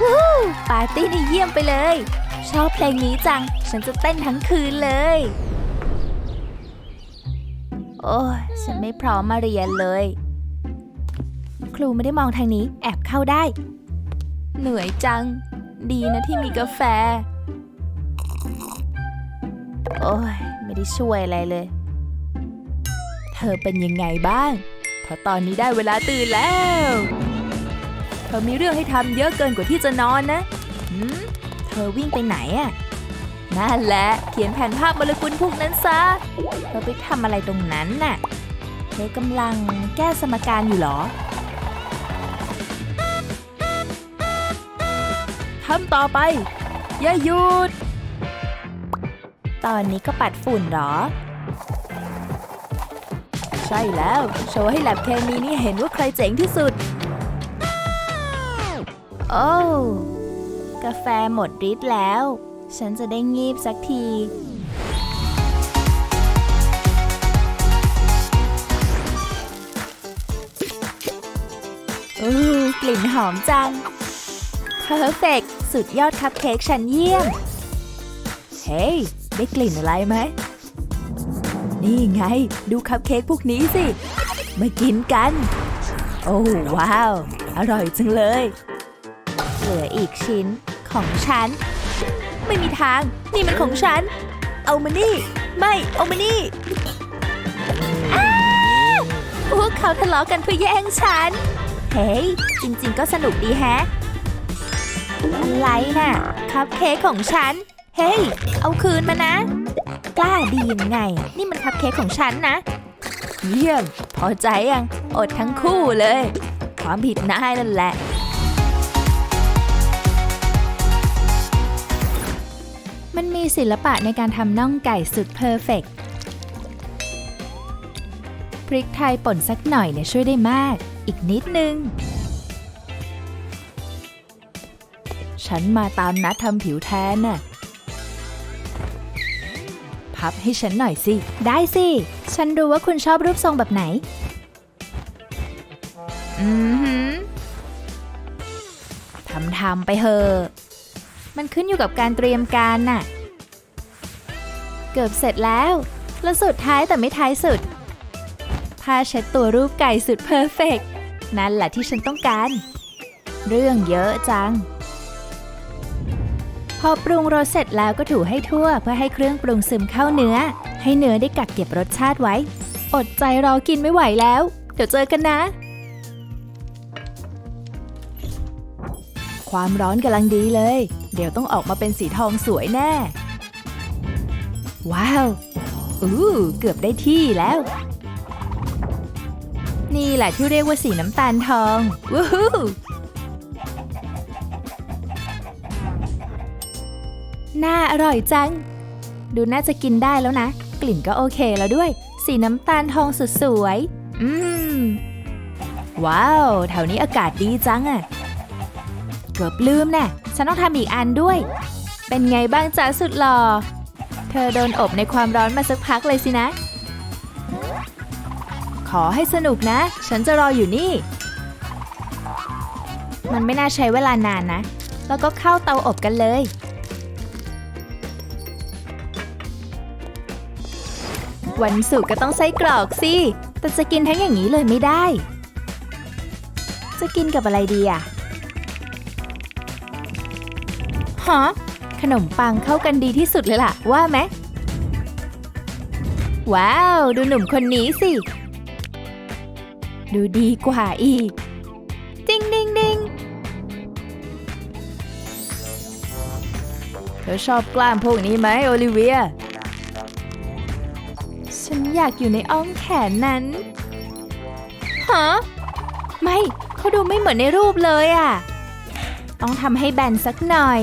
วู้ปาร์ตี้นี่เยี่ยมไปเลย ชอบเพลงนี้จัง ฉันจะเต้นทั้งคืนเลย โอ้ยฉันไม่พร้อมมาเรียนเลย ครูไม่ได้มองทางนี้ แอบเข้าได้ เหนื่อยจัง ดีนะที่มีกาแฟ โอ้ยไม่ได้ช่วยอะไรเลย เธอเป็นยังไงบ้าง เพราะตอนนี้ได้เวลาตื่นแล้ว เธอมีเรื่องให้ทำเยอะเกินกว่าที่จะนอนนะหืมเธอวิ่งไปไหนอะนั่นแหละ เขียนแผนภาพโมเลกุลพวกนั้นซะ เธอไปทำอะไรตรงนั้นน่ะ เธอกำลังแก้สมการอยู่หรอทำต่อไป อย่าหยุด ตอนนี้ก็ปัดฝุ่นหรอ ใช่แล้ว โชว์ให้แลบเคมีนี่เห็นว่าใครเจ๋งที่สุด โอ้กาแฟหมดฤทธิ์แล้ว ฉันจะได้งีบสักทีอู้กลิ่นหอมจังเพอร์เฟกสุดยอดคัพเค้กชั้นเยี่ยม เฮ้ย ได้กลิ่นอะไรไหม นี่ไง ดูคัพเค้กพวกนี้สิ มากินกัน โอ้ว้าว อร่อยจังเลย เหลืออีกชิ้นของฉัน ไม่มีทาง นี่มันของฉัน เอามานี่ ไม่เอามานี่พวกเขาทะเลาะกันเพื่อแย่งฉัน เฮ้ย จริงๆก็สนุกดีแฮะอะไรน่ะ คัพเค้กของฉัน เฮ้ย เอาคืนมานะ กล้าดียังไง นี่มันคัพเค้กของฉันนะ เยี่ยม พอใจยัง อดทั้งคู่เลย ความผิดนายนั่นแหละ ศิลปะในการทำน่องไก่สุดเพอร์เฟกพริกไทยป่นสักหน่อยเนี่ยช่วยได้มาก อีกนิดนึง ฉันมาตามนัดทำผิวแทนน่ะ พับให้ฉันหน่อยสิ ได้สิ ฉันรู้ว่าคุณชอบรูปทรงแบบไหน อือหือทำทำๆไปเถอะ มันขึ้นอยู่กับการเตรียมการน่ะ เกือบเสร็จแล้ว และสุดท้ายแต่ไม่ท้ายสุด ผ้าเช็ดตัวรูปไก่สุดเพอร์เฟกต์นั่นแหละที่ฉันต้องการ เรื่องเยอะจัง พอปรุงรสเสร็จแล้วก็ถูให้ทั่วเพื่อให้เครื่องปรุงซึมเข้าเนื้อ ให้เนื้อได้กักเก็บรสชาติไว้ อดใจรอกินไม่ไหวแล้ว เดี๋ยวเจอกันนะ ความร้อนกำลังดีเลย เดี๋ยวต้องออกมาเป็นสีทองสวยแน่ ว้าว อู้เกือบได้ที่แล้ว นี่แหละที่เรียกว่าสีน้ำตาลทองวู้ฮู้น่าอร่อยจัง ดูน่าจะกินได้แล้วนะ กลิ่นก็โอเคแล้วด้วย สีน้ำตาลทองสุดสวย อืม ว้าว แถวนี้อากาศดีจังอะเกือบลืมแน่ฉันต้องทำอีกอันด้วย เป็นไงบ้างจ๊ะสุดหล่อ อโดนอบในความร้อนมาสักพักเลยสินะ ขอให้สนุกนะ ฉันจะรออยู่นี่ มันไม่น่าใช้เวลานานนะ แล้วก็เข้าเตาอบกันเลย วันศุกร์ก็ต้องไส้กรอกสิ แต่จะกินทั้งอย่างนี้เลยไม่ได้ จะกินกับอะไรดีอะฮะ ขนมปังเข้ากันดีที่สุดเลยล่ะ ว่าไหม ว้าว ดูหนุ่มคนนี้สิ ดูดีกว่าอีก ดิงดิงดิงเธอชอบกล้ามพวกนี้ไหมโอลิเวีย ฉันอยากอยู่ในอ้อมแขนนั้น ฮะ ไม่ เขาดูไม่เหมือนในรูปเลยอะ ต้องทำให้แบนสักหน่อย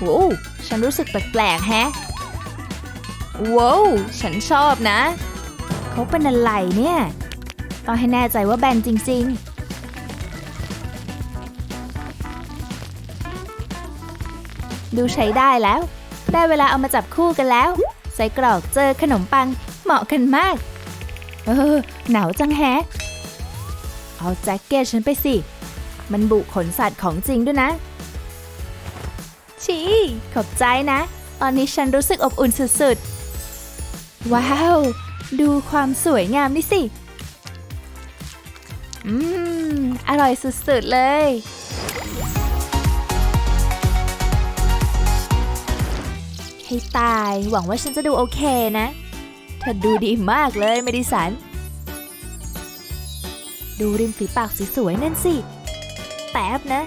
โว้วฉันรู้สึกแปลกๆแฮะว้าวฉันชอบนะ เขาเป็นอะไรเนี่ย ต้องให้แน่ใจว่าแบนจริง ๆดูใช้ได้แล้ว ได้เวลาเอามาจับคู่กันแล้ว ใส่กรอกเจอขนมปัง เหมาะกันมาก เออ หนาวจังแฮะ เอาแจ็คเก็ตฉันไปสิ มันบุขนสัตว์ของจริงด้วยนะ ชี ขอบใจนะ ตอนนี้ฉันรู้สึกอบอุ่นสุดๆ ว้าว ดูความสวยงามนี่สิ อืม อร่อยสุดๆ เลย ให้ตาย หวังว่าฉันจะดูโอเคนะ เธอดูดีมากเลยเมดิสัน ดูริมฝีปากสวยๆนั่นสิ แป๊บนะ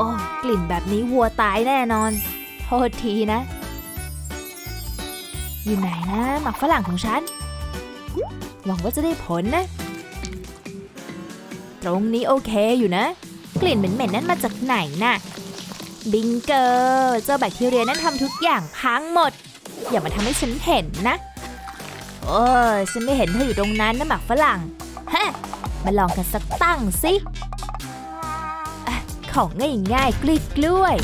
อ้กลิ่นแบบนี้วัวตายแน่นอน โทษทีนะ อยู่ไหนนะหมักฝรั่งของฉัน หวังว่าจะได้ผลนะ ตรงนี้โอเคอยู่นะ กลิ่นเหม็นๆนั่นมาจากไหนน่ะ บิงเกอร์เจ้าแบคทีเรียนั่นทำทุกอย่างพังหมด อย่ามาทำให้ฉันเห็นนะ โอ้ยฉันไม่เห็นเธออยู่ตรงนั้นนะหมักฝรั่งฮะมาลองกันสักตั้งสิ ของง่ายๆกลีกล้วย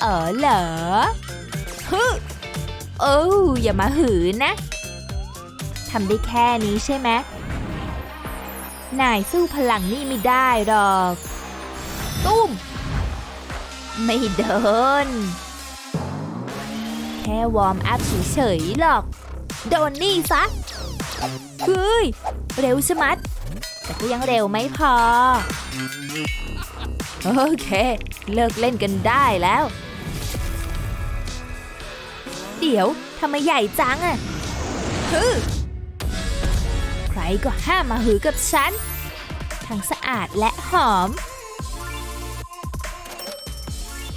เออเหรอฮึโอ้อย่ามาหืนนะทำได้แค่นี้ใช่ไหมนายสู้พลังนี่ไม่ได้หรอก ตุ้ม ไม่เดิน แค่วอร์มอัพเฉยๆหรอก โดนนี่ซะ เฮ้ย เร็วชะมัด แต่ก็ยังเร็วไม่พอ โอเค เลิกเล่นกันได้แล้ว เดี๋ยวทำไมใหญ่จังอะฮึใครก็ห้ามมาหือกับฉัน ทั้งสะอาดและหอม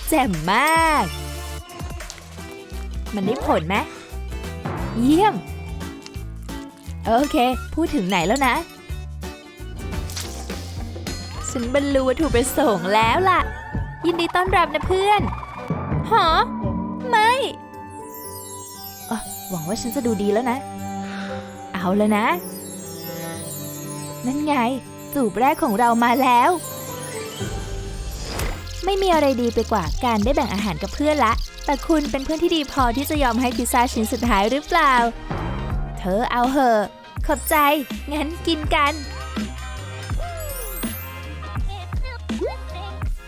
แจ่มมาก มันได้ผลไหมเยี่ยม โอเค พูดถึงไหนแล้วนะ ฉันบรรลุวัตถุประสงค์แล้วล่ะ ยินดีต้อนรับนะเพื่อนหอไม่เออหวังว่าฉันจะดูดีแล้วนะ เอาแล้วนะ นั่นไง จูบแรกของเรามาแล้ว ไม่มีอะไรดีไปกว่าการได้แบ่งอาหารกับเพื่อนละ แต่คุณเป็นเพื่อนที่ดีพอที่จะยอมให้พิซซ่าชิ้นสุดท้ายหรือเปล่า เธอเอาเหอะ ขอบใจ งั้นกินกัน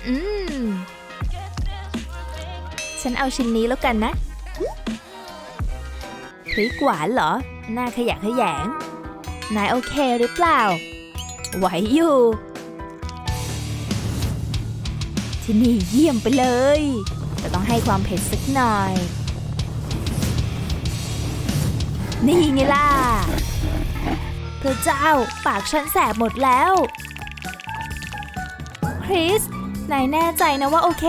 อืม ฉันเอาชิ้นนี้แล้วกันนะพริกหวานเหรอ หน่าขยะขยง นายโอเคหรือเปล่า ไหวอยู่ ที่นี่เยี่ยมไปเลย แต่ต้องให้ความเผ็ดสักหน่อย นี่ไงล่ะพระเจ้า ปากฉันแสบหมดแล้ว คริส นายแน่ใจนะว่าโอเค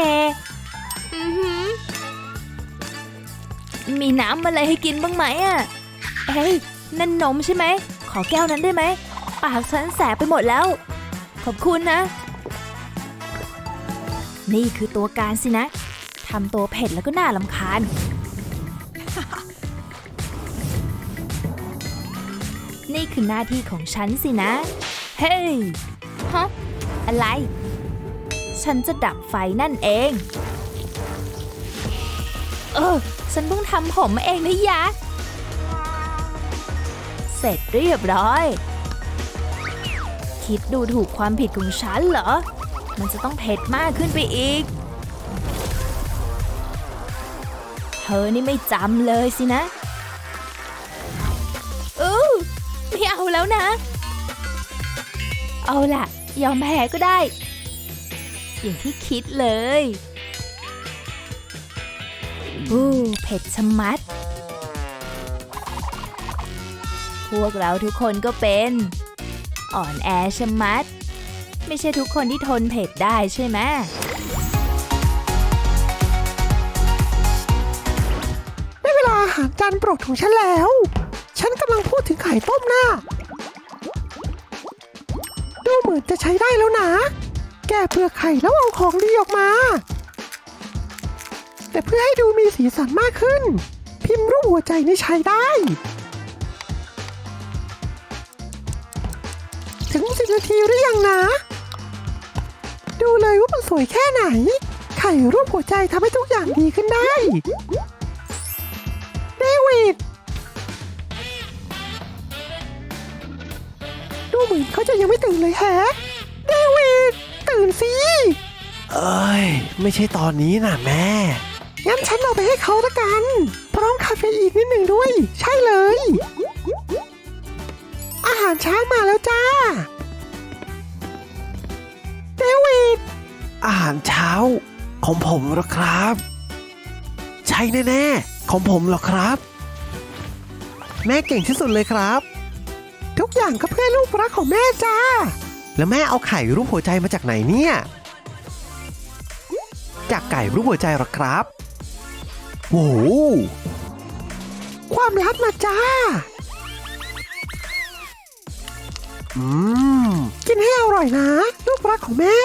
อือหือ มีน้ำอะไรให้กินบ้างไหมอะ เฮ้ย นั่นนมใช่ไหม ขอแก้วนั้นได้ไหม ปากฉันแสบไปหมดแล้ว ขอบคุณนะ นี่คือตัวการสินะ ทำตัวเผ็ดแล้วก็น่าลำคาญ นี่คือหน้าที่ของฉันสินะ เฮ้ย ฮะ อะไร ฉันจะดับไฟนั่นเอง เออ ฉันเพิ่งทำผมเองนะยะ เสร็จเรียบร้อย คิดดูถูกความผิดของฉันเหรอ มันจะต้องเผ็ดมากขึ้นไปอีก เธอนี่ไม่จำเลยสินะอู้ไม่เอาแล้วนะ เอาล่ะ ยอมแพ้ก็ได้ อย่างที่คิดเลยอู้เผ็ดชะมัด พวกเราทุกคนก็เป็น อ่อนแอชะมัด ไม่ใช่ทุกคนที่ทนเผ็ดได้ใช่ไหมได้เวลาอาหารจานโปรดของฉันแล้ว ฉันกำลังพูดถึงไข่ต้มหน้า ดูเหมือนจะใช้ได้แล้วนะ แกะเปลือกไข่แล้วเอาของดีออกมา แต่เพื่อให้ดูมีสีสันมากขึ้น พิมพ์รูปหัวใจนี่ใช้ได้ ถึงสิบนาทีหรือยังนะ ดูเลยว่ามันสวยแค่ไหน ไข่รูปหัวใจทำให้ทุกอย่างดีขึ้นได้เดวิดดูเหมือนเขาจะยังไม่ตื่นเลยแฮะ นสิ เอ้ย ไม่ใช่ตอนนี้นะแม่ งั้นฉันเอาไปให้เขาละกัน พร้อมคาเฟอีนนิดหนึ่งด้วย ใช่เลย อาหารเช้ามาแล้วจ้า เดวิด อาหารเช้า ของผมเหรอครับ ใช่แน่ๆ ของผมเหรอครับ แม่เก่งที่สุดเลยครับ ทุกอย่างก็เพื่อลูกรักของแม่จ้า แล้วแม่เอาไข่รูปหัวใจมาจากไหนเนี่ย จากไก่รูปหัวใจหรอครับ โอ้โหความลับมาจ้า อืม กินให้อร่อยนะ ลูกรักของแม่